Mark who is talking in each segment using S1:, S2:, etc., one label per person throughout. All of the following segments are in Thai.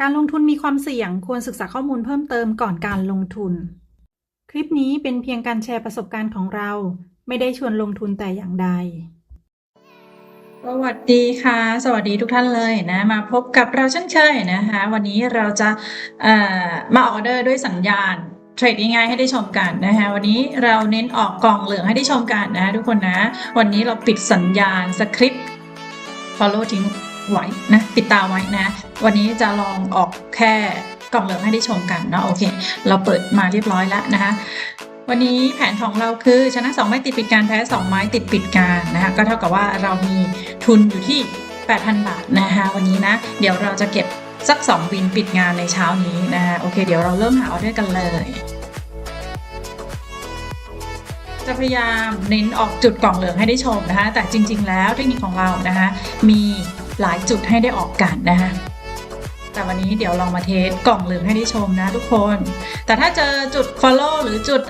S1: การลงทุนมีความเสี่ยงควรศึกษาข้อมูลเพิ่มเติมก่อนการลงทุน คลิปนี้เป็นเพียงการแชร์ประสบการณ์ของเรา ไม่ได้ชวนลงทุนแต่อย่างใด สวัสดีค่ะ สวัสดีทุกท่านเลยนะ มาพบกับเราเช่นเคยนะคะ วันนี้เราจะมาออเดอร์ด้วยสัญญาณเทรดง่ายๆให้ได้ชมกันนะคะวันนี้เราเน้นออกกล่องเหลืองให้ได้ชมกันนะทุกคนนะ วันนี้เราปิดสัญญาณสคริปต์ follow ทิ้ง ไว้นะปิดตาไว้นะ วันนี้จะลองออกแค่กล่องเหลืองให้ได้ชมกันเนาะโอเค เราเปิดมาเรียบร้อยแล้วนะคะวันนี้แผนของเราคือชนะ 2 ไม้ติดปิดการแพ้ 2 ไม้ติดปิดการนะคะก็เท่ากับว่าเรามีทุนอยู่ที่ 8,000 บาทนะคะวันนี้นะเดี๋ยวเราจะเก็บสัก 2 วินปิดงานในเช้านี้นะคะโอเค เดี๋ยวเราเริ่มหาออเดอร์กันเลยจะพยายามเน้นออกจุดกล่องเหลืองให้ได้ชมนะคะแต่จริง ๆ แล้วเทคนิคของเรานะคะมี หลายจุดให้ได้ออกกันนะคะแต่วันนี้เดี๋ยวลองมาเทสกล่องเหลืองให้ได้ชมนะทุกคน แต่ถ้าเจอจุด follow หรือจุด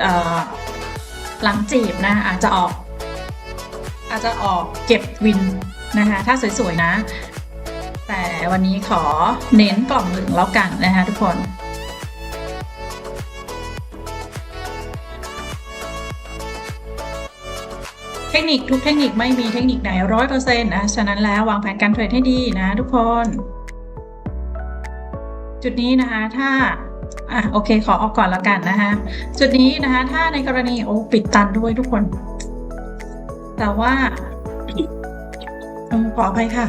S1: หลังจีบนะอาจจะออก อาจจะออกเก็บวินนะคะถ้าสวยๆนะ แต่วันนี้ขอเน้นกล่องเหลืองแล้วกันนะคะทุกคน เทคนิคทุกเทคนิคไม่มีเทคนิคไหนร้อยเปอร์เซ็นต์นะฉะนั้นแล้ววางแผนการเทรดให้ดีนะทุกคน จุดนี้นะคะถ้าอะโอเคขอออกก่อนแล้วกันนะคะจุดนี้นะคะ ถ้าในกรณีโอ้ปิดตันด้วยทุกคน แต่ว่าอืมขออภัยค่ะ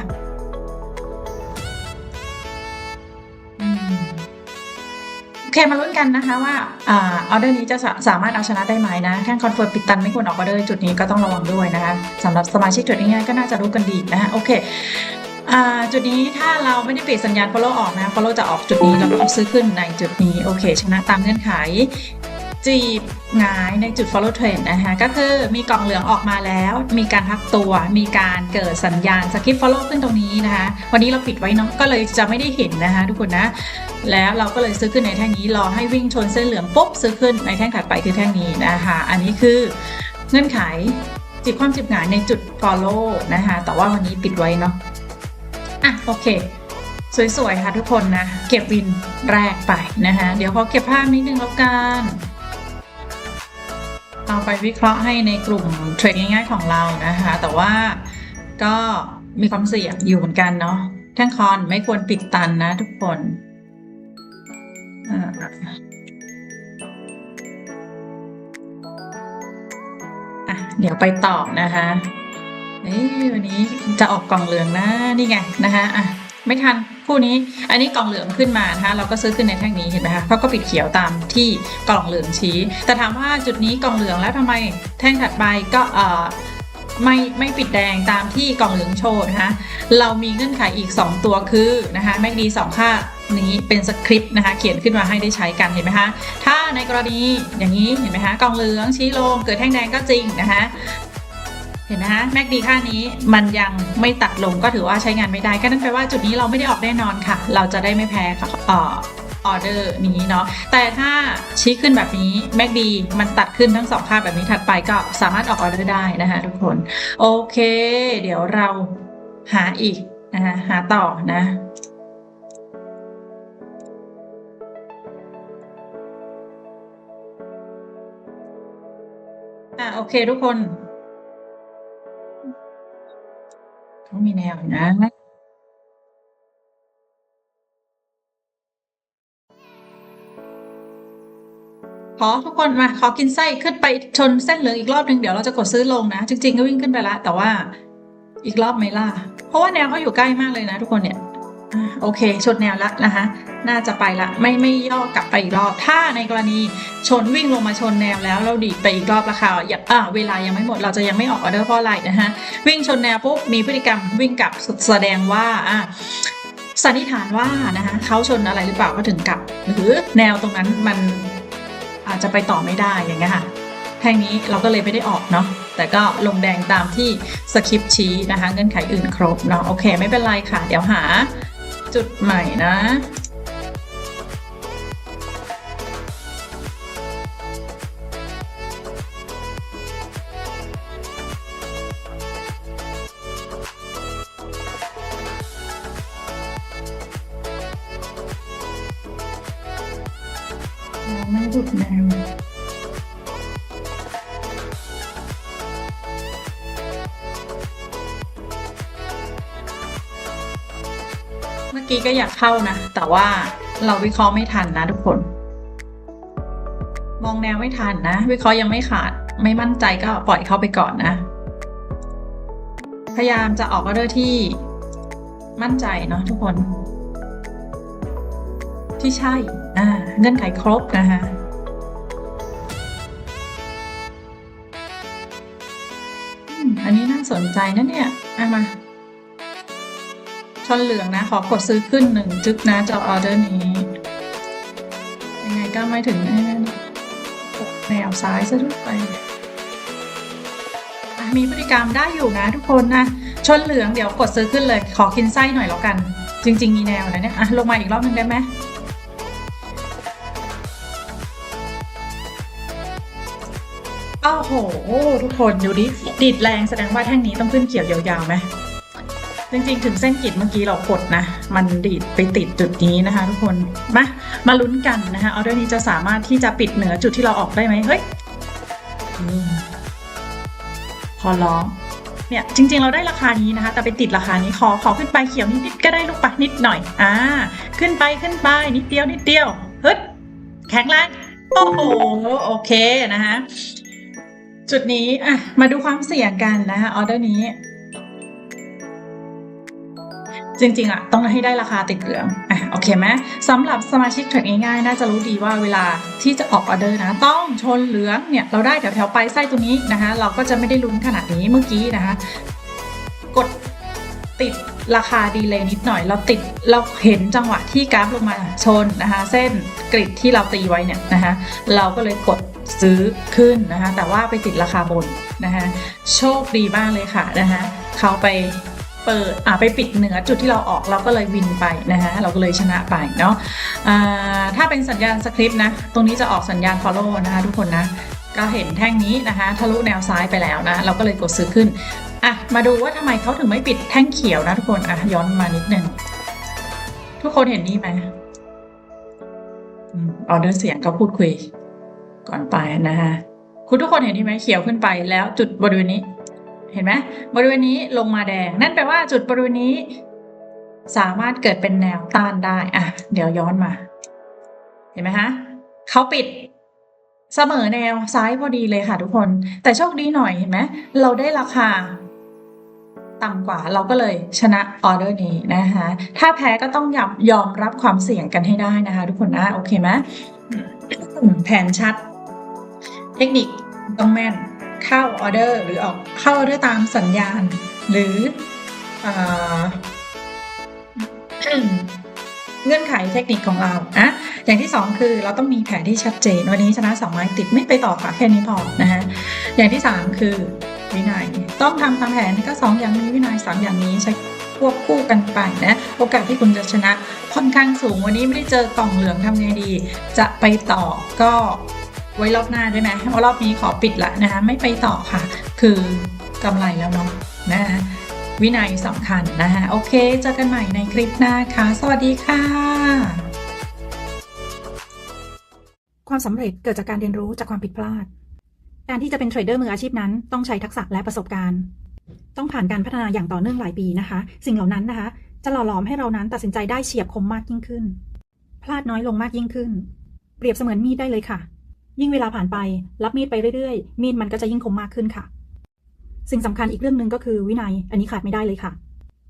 S1: อเคมาลุ้นกันนะคะว่าอ่าออเดอร์นี้จะสาสามารถเอาชนะได้ไหมนะแท่งคอนเฟิร์มปิดตันไม่ควรออกออเดอร์จุดนี้ก็ต้องระวังด้วยนะคะสำหรับสมาชิกเทรดง่ายๆก็น่าจะรู้กันดีนะคะโอเคจุดนี้ถ้าเราไม่ได้ปิดสัญญาณ follow ออกนะ follow จะออกจุดนี้แล้วก็ซื้อขึ้นในจุดนี้โอเค ชนะตามเงื่อนไข จีบหงายในจุด follow trend นะคะก็คือมีกล่องเหลืองออกมาแล้ว มีการพักตัว มีการเกิดสัญญาณสกิป follow ขึ้นตรงนี้นะคะ วันนี้เราปิดไว้เนาะก็เลยจะไม่ได้เห็นนะคะทุกคนนะ แล้วเราก็เลยซื้อขึ้นในแท่งนี้รอให้วิ่งชนเส้นเหลืองปุ๊บซื้อขึ้นในแท่งถัดไปคือแท่งนี้นะคะ อันนี้คือเงื่อนไขจีบความจีบหงายในจุด follow นะคะแต่ว่าวันนี้ปิดไว้เนาะอะโอเคสวยๆค่ะทุกคนนะ เก็บวินแรกไปนะคะ เดี๋ยวขอเก็บภาพนิดนึงแล้วกัน เอาไปวิเคราะห์ให้ในกลุ่มเทรดง่ายๆของเรานะคะ แต่ว่าก็มีความเสี่ยงอยู่เหมือนกันเนาะแท่งคอนไม่ควรปิดตันนะทุกคนอะเดี๋ยวไปต่อนะคะเอ้ยวันนี้จะออกกล่องเหลืองนะนี่ไงนะคะอะ ไม่ทันคู่นี้ อันนี้กล่องเหลืองขึ้นมานะคะเราก็ซื้อขึ้นในแท่งนี้เห็นไหมคะเขาก็ปิดเขียวตามที่กล่องเหลืองชี้ แต่ถามว่าจุดนี้กล่องเหลืองแล้วทำไมแท่งถัดไปก็เอ่อไม่ไม่ปิดแดงตามที่กล่องเหลืองโชว์นะคะเรามีเงื่อนไขอีก 2 ตัวคือนะคะแม็กดีสองค่านี้เป็นสคริปต์นะคะเขียนขึ้นมาให้ได้ใช้กันเห็นไหมคะถ้าในกรณีอย่างนี้เห็นไหมคะกล่องเหลืองชี้ลงเกิดแท่งแดงก็จริงนะคะ ห็นไหมฮะแม็กดีค่านี้มันยังไม่ตัดลงก็ถือว่าใช้งานไม่ได้ก็นั่นแปลว่าจุดนี้เราไม่ได้ออกแน่นอนค่ะ เราจะได้ไม่แพ้ค่ะออออเดอร์นี้เนาะแต่ถ้าชี้ขึ้นแบบนี้แม็กดีมันตัดขึ้นทั้งสองค่าแบบนี้ถัดไปก็สามารถออกออเดอร์ได้นะคะทุกคน โอเค เดี๋ยวเราหาอีกนะคะหาต่อนะอะโอเคทุกคน้องมีแนวอยู่นะ ขอทุกคนมา ขอกินไส้ขึ้นไปชนเส้นเหลืองอีกรอบหนึ่งเดี๋ยวเราจะกดซื้อลงนะ จริง ๆ ก็วิ่งขึ้นไปละ แต่ว่าอีกรอบไหมล่ะ เพราะว่าแนวเขาอยู่ใกล้มากเลยนะทุกคนเนี่ย โอเค ชนแนวละนะคะ น่าจะไปละ ไม่ไม่ย่อกลับไปอีกรอบ ถ้าในกรณีชนวิ่งลงมาชนแนวแล้วเราดีดไปอีกรอบราคาอย่าเวลายังไม่หมดเราจะยังไม่ออกออเดอร์เพราะอะไรนะคะวิ่งชนแนวปุ๊บมีพฤติกรรมวิ่งกลับแสดงว่าอะสันนิษฐานว่านะคะเขาชนอะไรหรือเปล่าเขาถึงกลับ หรือแนวตรงนั้นมันอาจจะไปต่อไม่ได้อย่างเงี้ยค่ะแท่งนี้เราก็เลยไม่ได้ออกเนาะแต่ก็ลงแดงตามที่สคริปชี้นะคะเงื่อนไขอื่นครบเนาะโอเค ไม่เป็นไรค่ะ เดี๋ยวหา จุดใหม่นะ ไม่ดุดแนว กี้ก็อยากเข้านะ แต่ว่าเราวิเคราะห์ไม่ทันนะทุกคน มองแนวไม่ทันนะ วิเคราะห์ยังไม่ขาด ไม่มั่นใจก็ปล่อยเข้าไปก่อนนะ พยายามจะออกออเดอร์ที่มั่นใจเนาะทุกคน ที่ใช่ อ่า เงื่อนไขครบนะคะอันนี้น่าสนใจนะเนี่ยอะมา ชนเหลืองนะ ขอกดซื้อขึ้นหนึ่งจึกนะจะออเดอร์นี้ ยังไงก็ไม่ถึงแน่แนวซ้ายซะด้วยไปมีพฤติกรรมได้อยู่นะทุกคนนะ ชนเหลืองเดี๋ยวกดซื้อขึ้นเลย ขอกินไส้หน่อยแล้วกัน จริง ๆ มีแนวนะเนี่ยอะลงมาอีกรอบหนึงได้ไหมโอ้โห ทุกคนดูดิดิดแรงแสดงว่าแท่งนี้ต้องขึ้นเขียวยาวๆไหม จริงๆ ถึงเส้นกรีดเมื่อกี้เรากดนะ มันดีดไปติดจุดนี้นะคะ ทุกคนมามาลุ้นกันนะคะออเดอร์นี้จะสามารถที่จะปิดเหนือจุดที่เราออกได้ไหมเฮ้ยพอร้องเนี่ยจริงๆ เราได้ราคานี้นะคะ แต่ไปติดราคานี้ขอขอขึ้นไปเขียวนิดๆก็ได้ลูกปะนิดหน่อยอ่าขึ้นไปขึ้นไปนิดเดียวนิดเดียวเฮ้ยแข็งแรงโอ้โหโอเคนะคะจุดนี้อะมาดูความเสี่ยงกันนะคะออเดอร์นี้ จริงๆอะต้องให้ได้ราคาติดเหลืองอะโอเคไหมสำหรับสมาชิกเทรดง่ายๆ น่าจะรู้ดีว่าเวลาที่จะออกออเดอร์นะ ต้องชนเหลืองเนี่ยเราได้แถวๆปลายไส้ตัวนี้นะคะ เราก็จะไม่ได้ลุ้นขนาดนี้เมื่อกี้นะคะ กดติดราคาดีเลยนิดหน่อย เราติดเราเห็นจังหวะที่กราฟลงมาชนนะคะ เส้นกริดที่เราตีไว้เนี่ยนะคะ เราก็เลยกดซื้อขึ้นนะคะ แต่ว่าไปติดราคาบนนะคะ โชคดีมากเลยค่ะนะคะเขาไป เปิดอ่าไปปิดเหนือจุดที่เราออกเราก็เลยวินไปนะคะเราก็เลยชนะไปเนาะอ่าถ้าเป็นสัญญาณสคริปต์นะตรงนี้จะออกสัญญาณ follow นะคะทุกคนนะก็เห็นแท่งนี้นะคะทะลุแนวซ้ายไปแล้วนะเราก็เลยกดซื้อขึ้นอะมาดูว่าทำไมเขาถึงไม่ปิดแท่งเขียวนะทุกคนอะย้อนมานิดนึงทุกคนเห็นนี่ไหมอืมออเดอร์เสียงก็พูดคุยก่อนไปนะคะคุณทุกคนเห็นนี่ไหมเขียวขึ้นไปแล้วจุดบริเวณนี้ เห็นไหมบริเวณนี้ลงมาแดง นั่นแปลว่าจุดบริเวณนี้ สามารถเกิดเป็นแนวต้านได้อะเดี๋ยวย้อนมา เห็นไหมคะเขาปิดเสมอแนวซ้ายพอดีเลยค่ะทุกคน แต่โชคดีหน่อยเห็นไหมเราได้ราคา ต่ำกว่าเราก็เลยชนะออเดอร์นี้นะคะ ถ้าแพ้ก็ต้องยอมยอมรับความเสี่ยงกันให้ได้นะคะ ทุกคนนะโอเคไหมอืมแผนชัด เทคนิคต้องแม่น เข้าออเดอร์หรือออกเข้าออเดอร์ตามสัญญาณ หรือเอ่อเงื่อนไขเทคนิคของเราอะอย่างที่สองคือเราต้องมีแผนที่ชัดเจน วันนี้ชนะสองไม้ติดไม่ไปต่อค่ะแค่นี้พอนะคะอย่างที่สามคือวินัย ต้องทำตามแผนก็สองอย่างนี้วินัยสามอย่างนี้ใช้ควบคู่กันไปนะโอกาสที่คุณจะชนะค่อนข้างสูงวันนี้ไม่ได้เจอกล่องเหลืองทำไงดี จะไปต่อก็ ไว้รอบหน้าได้ไหมเพราะรอบนี้ขอปิดละนะคะไม่ไปต่อค่ะ คือกำไรแล้วเนาะนะคะวินัยสำคัญนะคะโอเคเจอกันใหม่ในคลิปหน้าค่ะ สวัสดีค่ะ
S2: ความสำเร็จเกิดจากการเรียนรู้จากความผิดพลาด การที่จะเป็นเทรดเดอร์มืออาชีพนั้น ต้องใช้ทักษะและประสบการณ์ ต้องผ่านการพัฒนาอย่างต่อเนื่องหลายปีนะคะ สิ่งเหล่านั้นนะคะ จะหล่อหลอมให้เรานั้นตัดสินใจได้เฉียบคมมากยิ่งขึ้น พลาดน้อยลงมากยิ่งขึ้น เปรียบเสมือนมีดได้เลยค่ะ ยิ่งเวลาผ่านไป รับมีดไปเรื่อยๆ มีดมันก็จะยิ่งคมมากขึ้นค่ะ สิ่งสำคัญอีกเรื่องหนึ่งก็คือวินัย อันนี้ขาดไม่ได้เลยค่ะ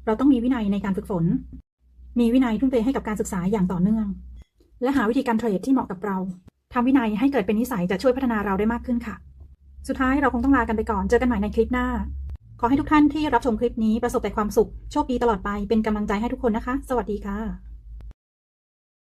S2: เราต้องมีวินัยในการฝึกฝน มีวินัยทุ่มเทให้กับการศึกษาอย่างต่อเนื่อง และหาวิธีการเทรดที่เหมาะกับเราทำวินัยให้เกิดเป็นนิสัยจะช่วยพัฒนาเราได้มากขึ้นค่ะ สุดท้ายเราคงต้องลากันไปก่อน เจอกันใหม่ในคลิปหน้า ขอให้ทุกท่านที่รับชมคลิปนี้ประสบแต่ความสุข โชคดีตลอดไป เป็นกำลังใจให้ทุกคนนะคะ สวัสดีค่ะ